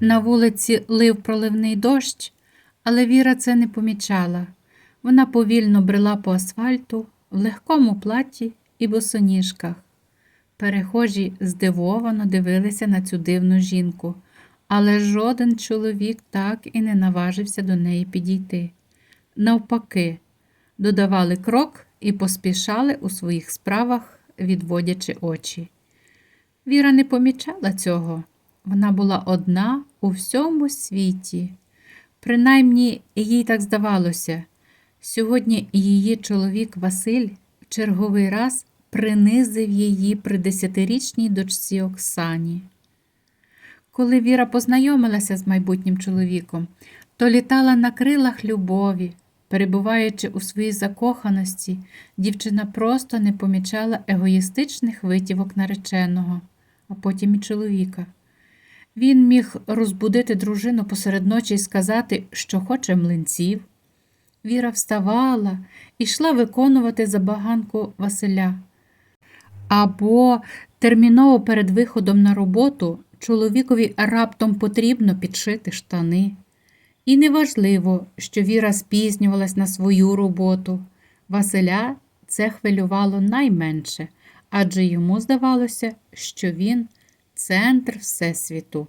На вулиці лив проливний дощ, але Віра це не помічала. Вона повільно брела по асфальту в легкому платі і босоніжках. Перехожі здивовано дивилися на цю дивну жінку, але жоден чоловік так і не наважився до неї підійти. Навпаки, додавали крок і поспішали у своїх справах, відводячи очі. Віра не помічала цього. Вона була одна у всьому світі. Принаймні, їй так здавалося. Сьогодні її чоловік Василь в черговий раз принизив її при десятирічній дочці Оксані. Коли Віра познайомилася з майбутнім чоловіком, то літала на крилах любові. Перебуваючи у своїй закоханості, дівчина просто не помічала егоїстичних витівок нареченого, а потім і чоловіка. Він міг розбудити дружину посеред ночі і сказати, що хоче млинців. Віра вставала і йшла виконувати забаганку Василя. Або терміново перед виходом на роботу чоловікові раптом потрібно підшити штани. І неважливо, що Віра спізнювалась на свою роботу. Василя це хвилювало найменше, адже йому здавалося, що він центр Всесвіту.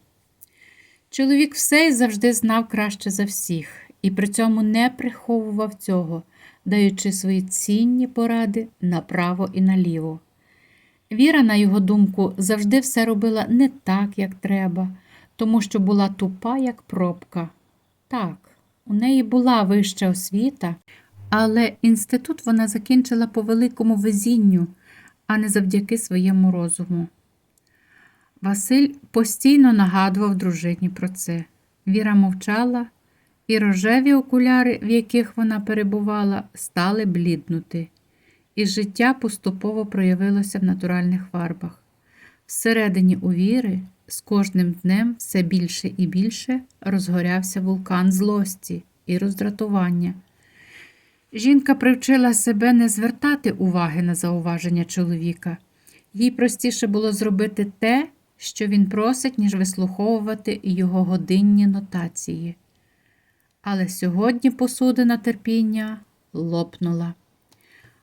Чоловік все й завжди знав краще за всіх, і при цьому не приховував цього, даючи свої цінні поради направо і наліво. Віра, на його думку, завжди все робила не так, як треба, тому що була тупа, як пробка. Так, у неї була вища освіта, але інститут вона закінчила по великому везінню, а не завдяки своєму розуму. Василь постійно нагадував дружині про це. Віра мовчала, і рожеві окуляри, в яких вона перебувала, стали бліднути, і життя поступово проявилося в натуральних фарбах. Всередині у Віри з кожним днем все більше і більше розгорявся вулкан злості і роздратування. Жінка привчила себе не звертати уваги на зауваження чоловіка. Їй простіше було зробити те, що він просить, ніж вислуховувати його годинні нотації. Але сьогодні посудина терпіння лопнула.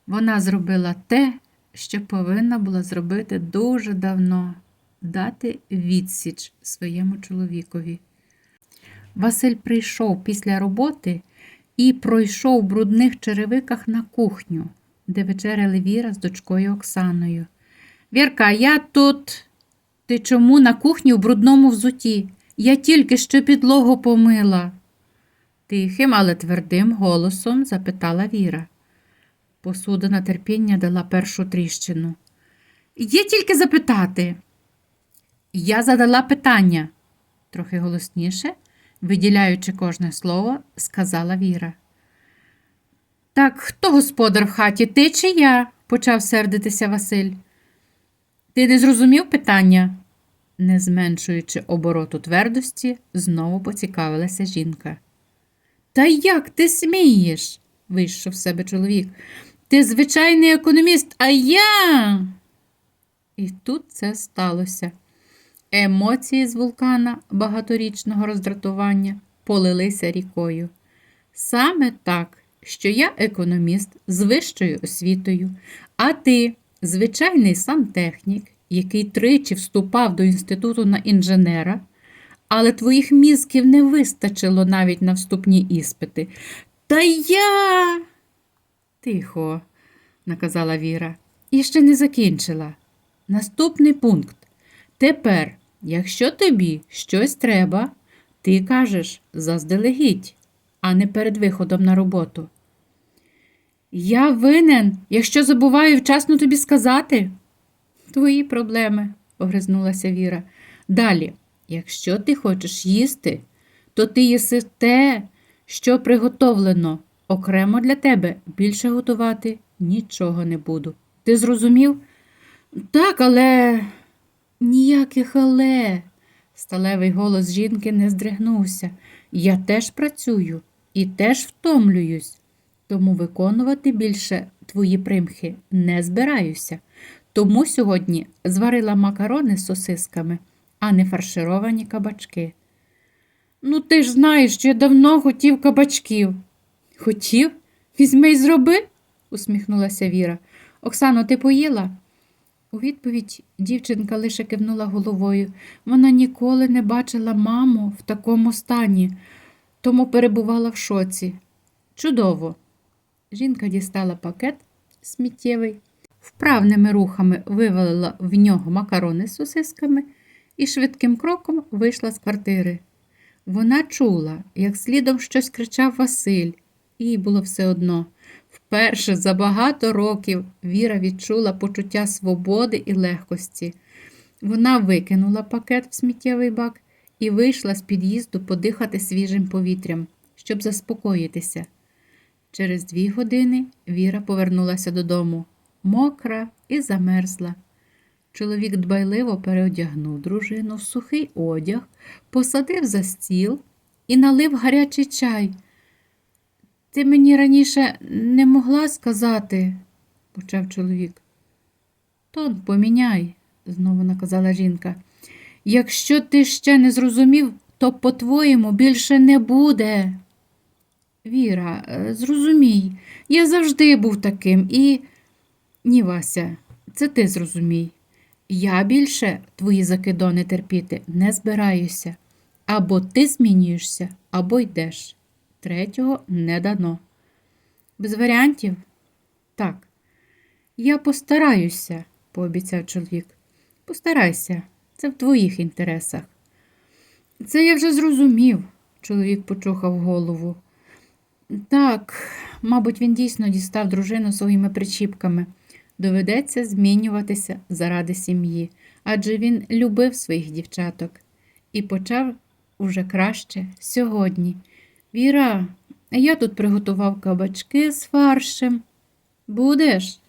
Вона зробила те, що повинна була зробити дуже давно дати відсіч своєму чоловікові. Василь прийшов після роботи і пройшов в брудних черевиках на кухню, де вечеряли Віра з дочкою Оксаною. Вірка, я тут. Ти чому на кухні в брудному взуті? Я тільки що підлогу помила. Тихим, але твердим голосом запитала Віра. Посудина терпіння дала першу тріщину. Є тільки запитати. Я задала питання, трохи голосніше, виділяючи кожне слово, сказала Віра. Так хто господар в хаті, ти чи я? почав сердитися Василь. Ти не зрозумів питання? Не зменшуючи обороту твердості, знову поцікавилася жінка. Та як ти смієш? вийшов в себе чоловік. Ти звичайний економіст, а я. І тут це сталося. Емоції з вулкана багаторічного роздратування полилися рікою. Саме так, що я економіст з вищою освітою, а ти звичайний сантехнік, який тричі вступав до інституту на інженера, але твоїх мізків не вистачило навіть на вступні іспити. Та я. Тихо, наказала Віра, і ще не закінчила. Наступний пункт. Тепер, якщо тобі щось треба, ти кажеш заздалегідь, а не перед виходом на роботу. Я винен, якщо забуваю вчасно тобі сказати. Твої проблеми, огризнулася Віра. Далі, якщо ти хочеш їсти, то ти їси те, що приготовлено. Окремо для тебе більше готувати нічого не буду. Ти зрозумів? Так, але ніяких але. Сталевий голос жінки не здригнувся. Я теж працюю і теж втомлююсь, тому виконувати більше твої примхи не збираюся. Тому сьогодні зварила макарони з сосисками, а не фаршировані кабачки. Ну, ти ж знаєш, що я давно хотів кабачків. Хотів? Візьми й зроби, усміхнулася Віра. Оксано, ти поїла? У відповідь дівчинка лише кивнула головою. Вона ніколи не бачила маму в такому стані, тому перебувала в шоці. Чудово. Жінка дістала пакет сміттєвий, вправними рухами вивалила в нього макарони з сосисками і швидким кроком вийшла з квартири. Вона чула, як слідом щось кричав Василь, їй було все одно. Вперше за багато років Віра відчула почуття свободи і легкості. Вона викинула пакет в сміттєвий бак і вийшла з під'їзду подихати свіжим повітрям, щоб заспокоїтися. Через дві години Віра повернулася додому, мокра і замерзла. Чоловік дбайливо переодягнув дружину в сухий одяг, посадив за стіл і налив гарячий чай. Ти мені раніше не могла сказати, почав чоловік. Тон поміняй, знову наказала жінка. Якщо ти ще не зрозумів, то по-твоєму більше не буде. Віра, е, зрозумій, я завжди був таким і. Ні, Вася, це ти зрозумій. Я більше твої закидони терпіти не збираюся. Або ти змінюєшся, або йдеш. Третього не дано. Без варіантів? Так. Я постараюся, пообіцяв чоловік. Постарайся, це в твоїх інтересах. Це я вже зрозумів, чоловік почухав голову. Так, мабуть, він дійсно дістав дружину своїми причіпками. Доведеться змінюватися заради сім'ї, адже він любив своїх дівчаток і почав уже краще сьогодні. Віра, я тут приготував кабачки з фаршем. Будеш?